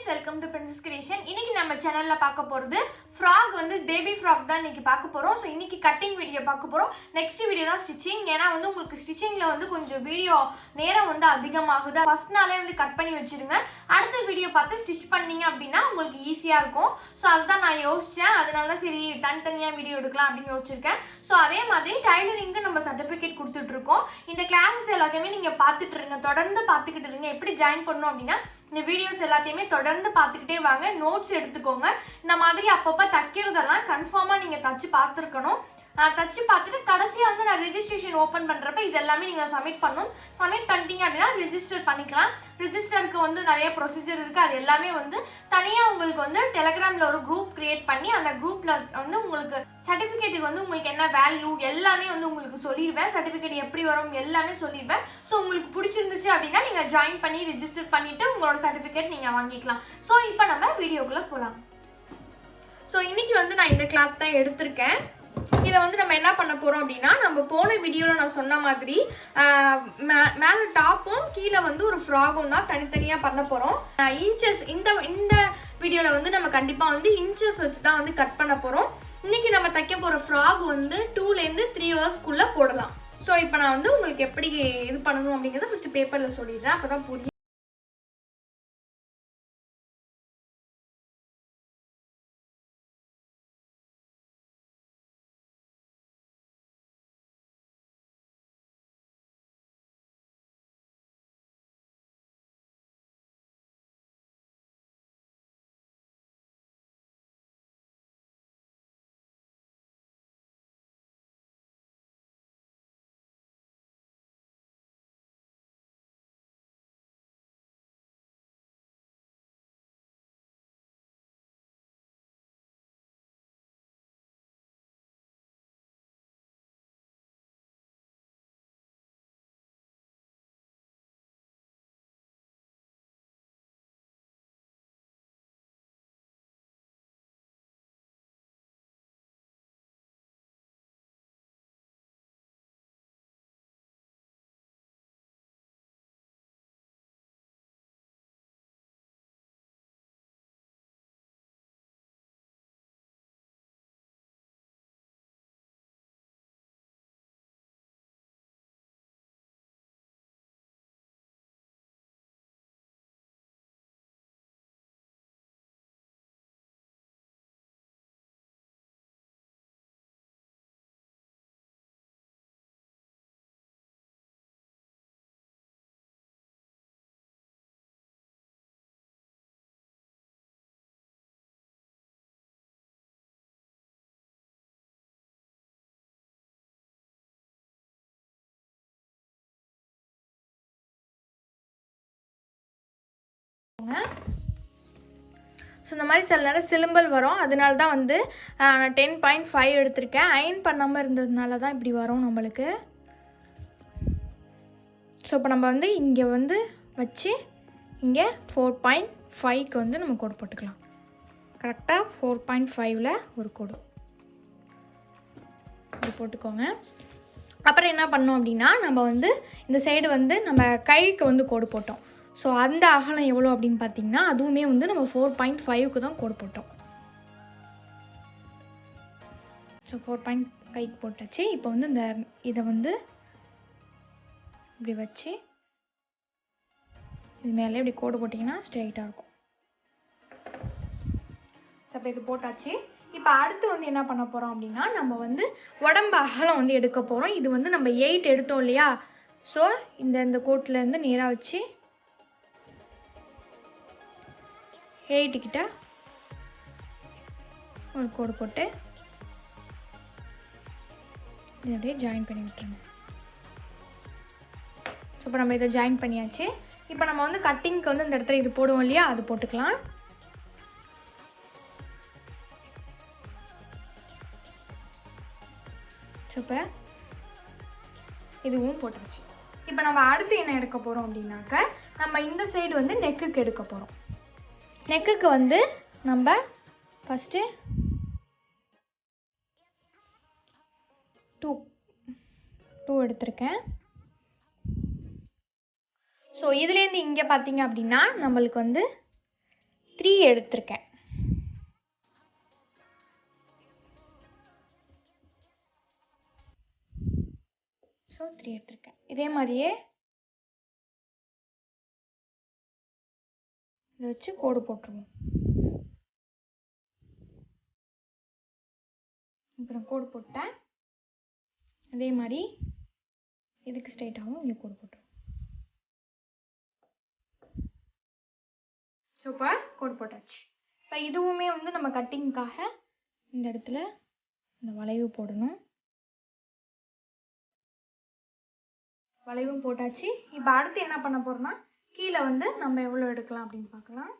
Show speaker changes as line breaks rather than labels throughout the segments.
Friends welcome to princess creation இன்னைக்கு நம்ம சேனலில் பார்க்க போகிறது ஃப்ராக் வந்து பேபி ஃப்ராக் தான் இன்னைக்கு பார்க்க போகிறோம் ஸோ இன்னைக்கு கட்டிங் வீடியோ பார்க்க போகிறோம் நெக்ஸ்ட் வீடியோ தான் ஸ்டிச்சிங் ஏன்னா வந்து உங்களுக்கு ஸ்டிச்சிங்கில் வந்து கொஞ்சம் வீடியோ நேரம் வந்து அதிகமாகுது. ஃபர்ஸ்ட் நாளே வந்து கட் பண்ணி வச்சிருங்க. அடுத்த வீடியோ பார்த்து ஸ்டிச் பண்ணீங்க அப்படின்னா உங்களுக்கு ஈஸியாக இருக்கும். ஸோ அதுதான் நான் யோசித்தேன் அதனால தான் சரி தனித்தனியாக வீடியோ எடுக்கலாம் அப்படின்னு யோசிச்சிருக்கேன். ஸோ அதே மாதிரி டைலரிங்க்கு நம்ம சர்டிஃபிகேட் கொடுத்துட்ருக்கோம் இந்த கிளாஸஸ் எல்லாத்தையுமே நீங்கள் பார்த்துட்டு இருங்க. தொடர்ந்து பார்த்துக்கிட்டு இருங்க. எப்படி ஜாயின் பண்ணணும் அப்படின்னா இந்த வீடியோஸ் எல்லாத்தையுமே தொடர்ந்து பார்த்துக்கிட்டே வாங்க. நோட்ஸ் எடுத்துக்கோங்க. இந்த மாதிரி அப்பப்போ தைக்கிறதெல்லாம் கன்ஃபார்மாக நீங்கள் தச்சு பார்த்துருக்கணும். தச்சு பார்த்துட்டு கடைசியாக வந்து நான் ரிஜிஸ்ட்ரேஷன் ஓப்பன் பண்ணுறப்ப இது எல்லாமே நீங்கள் சப்மிட் பண்ணணும். சப்மிட் பண்ணிட்டீங்க அப்படின்னா ரிஜிஸ்டர் பண்ணிக்கலாம். ரிஜிஸ்டருக்கு வந்து நிறைய ப்ரொசீஜர் இருக்குது அது எல்லாமே வந்து தனியாக உங்களுக்கு வந்து டெலகிராமில் ஒரு குரூப் க்ரியேட் பண்ணி அந்த குரூப்பில் வந்து உங்களுக்கு சர்டிஃபிகேட்டுக்கு வந்து உங்களுக்கு என்ன வேல்யூ எல்லாமே வந்து உங்களுக்கு சொல்லிடுவேன். சர்டிஃபிகேட் எப்படி வரும் எல்லாமே சொல்லிடுவேன். ஸோ உங்களுக்கு பிடிச்சிருந்துச்சு அப்படின்னா நீங்கள் ஜாயின் பண்ணி ரிஜிஸ்டர் பண்ணிவிட்டு உங்களோட சர்டிஃபிகேட் நீங்கள் வாங்கிக்கலாம். ஸோ இப்போ நம்ம வீடியோக்குள்ளே போகலாம் ஸோ இன்றைக்கி வந்து நான் இந்த கிளாத் தான் எடுத்திருக்கேன். இதை வந்து நம்ம என்ன பண்ண போகிறோம் அப்படின்னா நம்ம போன வீடியோவில் நான் சொன்ன மாதிரி மே- மேலே டாப்பும் கீழே வந்து ஒரு ஃப்ராகும் தான் தனித்தனியாக பண்ண போகிறோம் இன்ச்சஸ் இந்த இந்த வீடியோவில் வந்து நம்ம கண்டிப்பாக வந்து இன்ச்சஸ் வச்சு தான் வந்து கட் பண்ண போகிறோம் இன்னைக்கு நம்ம தைக்க போகிற ஃப்ராக் வந்து டூலேருந்து த்ரீ ஹவர்ஸ்க்குள்ளே போடலாம். ஸோ இப்போ நான் வந்து உங்களுக்கு எப்படி இது பண்ணணும் அப்படிங்கிறத ஃபஸ்ட்டு பேப்பரில் சொல்லிடுறேன். அப்போ தான் புரியும். ஸோ இந்த மாதிரி சில நேரம் சிலம்பல் வரும். அதனால தான் வந்து நான் டென் பாயிண்ட் ஃபைவ் எடுத்திருக்கேன். அயன் பண்ணாமல் இருந்ததுனால தான் இப்படி வரும் நம்மளுக்கு. ஸோ இப்போ நம்ம வந்து இங்கே வந்து வச்சு இங்கே ஃபோர் பாயிண்ட் ஃபைவ்க்கு வந்து நம்ம கோடு போட்டுக்கலாம். கரெக்டாக ஃபோர் பாயிண்ட் ஃபைவ்ல ஒரு கோடு. இப்படி போட்டுக்கோங்க. அப்புறம் என்ன பண்ணோம் அப்படின்னா நம்ம வந்து இந்த சைடு வந்து நம்ம கைக்கு வந்து கோடு போட்டோம். ஸோ அந்த அகலம் எவ்வளோ அப்படின்னு பார்த்தீங்கன்னா அதுவுமே வந்து நம்ம ஃபோர் பாயிண்ட் ஃபைவ்க்கு தான் கோடு போட்டோம். ஸோ ஃபோர் பாயிண்ட் கைக்கு போட்டாச்சு. இப்போ வந்து இந்த இதை வந்து இப்படி வச்சு இது மேலே இப்படி கோடு போட்டிங்கன்னா ஸ்ட்ரைட்டாக இருக்கும். ஸோ அப்போ இது போட்டாச்சு. இப்போ அடுத்து வந்து என்ன பண்ண போகிறோம் அப்படின்னா நம்ம வந்து உடம்பு அகலம் வந்து எடுக்க போகிறோம் இது வந்து நம்ம எயிட் எடுத்தோம் இல்லையா? ஸோ இந்த இந்த கோட்டிலேருந்து நேராக வச்சு எயிட்டுக்கிட்ட ஒரு கோடு போட்டு இதை அப்படியே ஜாயின் பண்ணி விட்டுருங்க. ஸோ இப்போ நம்ம இதை ஜாயின் பண்ணியாச்சு. இப்போ நம்ம வந்து கட்டிங்க்கு வந்து இந்த இடத்துல இது போடுவோம் இல்லையா? அது போட்டுக்கலாம். ஸோ இப்போ இதுவும் போட்டாச்சு. இப்போ நம்ம அடுத்து என்ன எடுக்க போகிறோம் அப்படின்னாக்க நம்ம இந்த சைடு வந்து நெக்குக்கு எடுக்க போகிறோம் நெக்குக்கு வந்து நம்ம ஃபஸ்ட்டு டூ டூ எடுத்திருக்கேன். ஸோ இதுலேருந்து இங்கே பார்த்தீங்க அப்படின்னா நம்மளுக்கு வந்து த்ரீ எடுத்திருக்கேன். ஸோ த்ரீ எடுத்திருக்கேன். இதே மாதிரியே இதை வச்சு கோடு போட்டுருவோம். இப்போ நான் கோடு போட்டேன். அதே மாதிரி இதுக்கு ஸ்ட்ரைட்டாகவும் இங்கே கோடு போட்டுருவோம். ஸோ இப்போ கோடு போட்டாச்சு. இப்போ இதுவுமே வந்து நம்ம கட்டிங்க்காக இந்த இடத்துல இந்த வளைவு போடணும். வளைவும் போட்டாச்சு. இப்போ அடுத்து என்ன பண்ண போகிறோம்னா கீழே வந்து நம்ம எவ்வளோ எடுக்கலாம் அப்படின்னு பார்க்கலாம்.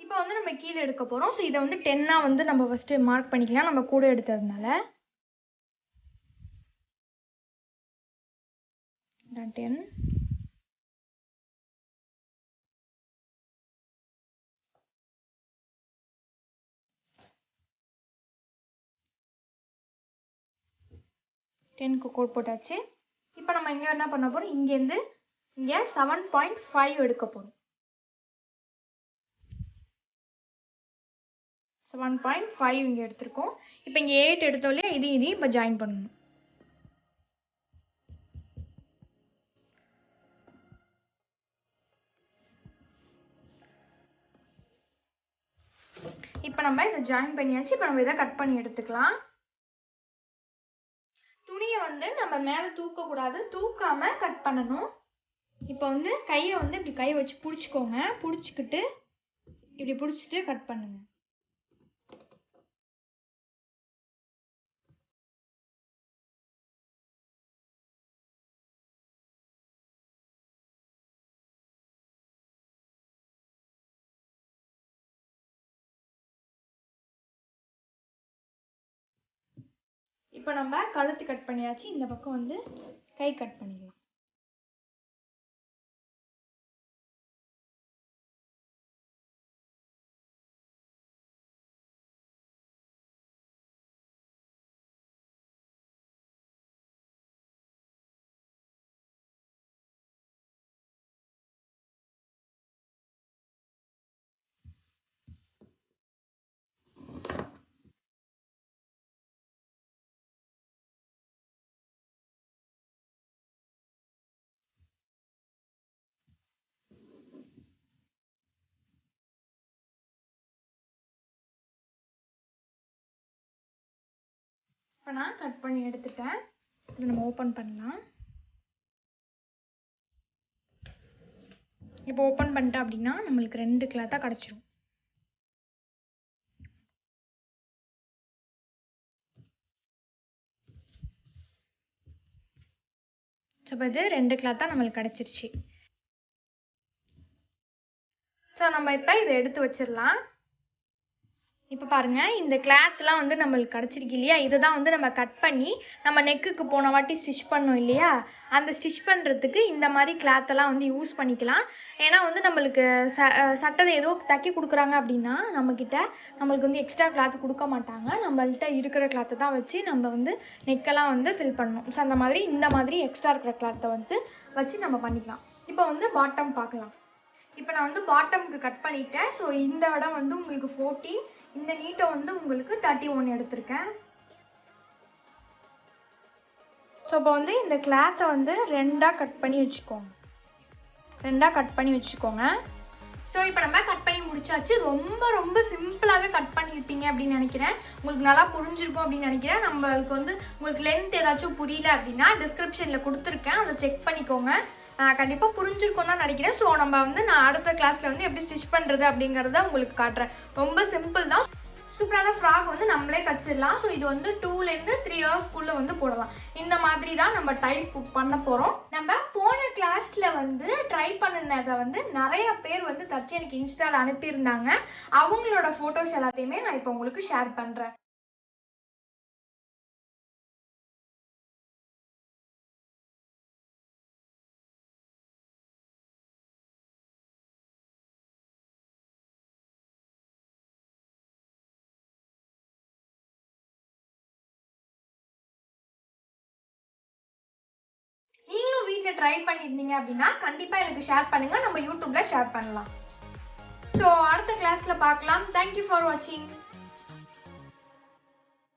இப்போ வந்து நம்ம கீழே எடுக்க போகிறோம் ஸோ இதை வந்து டென்னாக வந்து நம்ம ஃபஸ்ட்டு மார்க் பண்ணிக்கலாம். நம்ம கூட எடுத்ததுனால. டென் டென்க்கு கோட் போட்டாச்சு. இப்போ நம்ம இங்கே என்ன பண்ண போகிறோம் இங்கேருந்து இங்கே செவன் பாயிண்ட் ஃபைவ் எடுக்க போகிறோம் செவன் பாயிண்ட் ஃபைவ் இங்கே எடுத்திருக்கோம். இப்போ இங்கே எயிட் எடுத்தோம் இல்லையா? இது இதையும் இப்போ ஜாயின் பண்ணணும். இப்போ நம்ம இதை ஜாயின் பண்ணியாச்சு. இப்போ நம்ம இதை கட் பண்ணி எடுத்துக்கலாம். துணியை வந்து நம்ம மேலே தூக்கக்கூடாது. தூக்காமல் கட் பண்ணணும். இப்போ வந்து கையை வந்து இப்படி கை வச்சு பிடிச்சிக்கோங்க. பிடிச்சிக்கிட்டு இப்படி பிடிச்சிட்டு கட் பண்ணுங்க. இப்போ நம்ம கழுத்து கட் பண்ணியாச்சு. இந்த பக்கம் வந்து கை கட் பண்ணிக்கலாம். இப்போ நான் கட் பண்ணி எடுத்துட்டேன். இதை நம்ம ஓப்பன் பண்ணலாம். இப்போ ஓப்பன் பண்ணிட்டேன் அப்படின்னா நம்மளுக்கு ரெண்டு கிளாத்தாக கிடச்சிரும். ஸோ இப்போ இது ரெண்டு கிளாத்தாக நம்மளுக்கு கிடச்சிருச்சு. ஸோ நம்ம இப்போ இதை எடுத்து வச்சிடலாம். இப்போ பாருங்கள் இந்த கிளாத்லாம் வந்து நம்மளுக்கு கிடச்சிருக்கு இல்லையா? இதை தான் வந்து நம்ம கட் பண்ணி நம்ம நெக்குக்கு போன வாட்டி ஸ்டிச் பண்ணோம் இல்லையா? அந்த ஸ்டிச் பண்ணுறதுக்கு இந்த மாதிரி கிளாத்தெல்லாம் வந்து யூஸ் பண்ணிக்கலாம். ஏன்னா வந்து நம்மளுக்கு ச சட்டை ஏதோ தைக்க கொடுக்குறாங்க அப்படின்னா நம்மக்கிட்ட நம்மளுக்கு வந்து எக்ஸ்ட்ரா கிளாத் கொடுக்க மாட்டாங்க. நம்மள்கிட்ட இருக்கிற கிளாத்தை தான் வச்சு நம்ம வந்து நெக்கெல்லாம் வந்து ஃபில் பண்ணணும். ஸோ அந்த மாதிரி இந்த மாதிரி எக்ஸ்ட்ரா இருக்கிற கிளாத்தை வந்து வச்சு நம்ம பண்ணிக்கலாம். இப்போ வந்து பாட்டம் பார்க்கலாம். இப்போ நான் வந்து பாட்டம்க்கு கட் பண்ணிட்டேன். ஸோ இந்த இடம் வந்து உங்களுக்கு ஃபோர்டீன் இந்த நீட்டை வந்து உங்களுக்கு தேர்ட்டி ஒன் எடுத்திருக்கேன். ஸோ இப்போ வந்து இந்த கிளாத்தை வந்து ரெண்டாக கட் பண்ணி வச்சுக்கோங்க. ரெண்டாக கட் பண்ணி வச்சுக்கோங்க. ஸோ இப்போ நம்ம கட் பண்ணி முடிச்சாச்சு. ரொம்ப ரொம்ப சிம்பிளாகவே கட் பண்ணியிருப்பீங்க அப்படின்னு நினைக்கிறேன். உங்களுக்கு நல்லா புரிஞ்சிருக்கும் அப்படின்னு நினைக்கிறேன். நம்மளுக்கு வந்து உங்களுக்கு லென்த் ஏதாச்சும் புரியல அப்படின்னா டிஸ்கிரிப்ஷனில் கொடுத்துருக்கேன். அதை செக் பண்ணிக்கோங்க. கண்டிப்பாக புரிஞ்சிருக்கும் தான் நினைக்கிறேன். ஸோ நம்ம வந்து நான் அடுத்த கிளாஸில் வந்து எப்படி ஸ்டிச் பண்ணுறது அப்படிங்கிறத உங்களுக்கு காட்டுறேன். ரொம்ப சிம்பிள் தான். சூப்பரான ஃப்ராக் வந்து நம்மளே தச்சிடலாம் ஸோ இது வந்து டூலேருந்து த்ரீ ஹவர்ஸ்க்குள்ளே வந்து போடலாம். இந்த மாதிரி தான் நம்ம டைப் பண்ண போகிறோம் நம்ம போன கிளாஸில் வந்து ட்ரை பண்ணினதை வந்து நிறைய பேர் வந்து தச்சு எனக்கு இன்ஸ்டாவில் அனுப்பியிருந்தாங்க. அவங்களோட ஃபோட்டோஸ் எல்லாத்தையுமே நான் இப்போ உங்களுக்கு ஷேர் பண்ணுறேன் வீட்டில் ட்ரை பண்ணியிருந்தீங்க அப்படின்னா கண்டிப்பாக எனக்கு ஷேர் பண்ணுங்கள் நம்ம யூடியூப்பில் ஷேர் பண்ணலாம். ஸோ அடுத்த கிளாஸில் பார்க்கலாம். தேங்க்யூ ஃபார் வாட்சிங்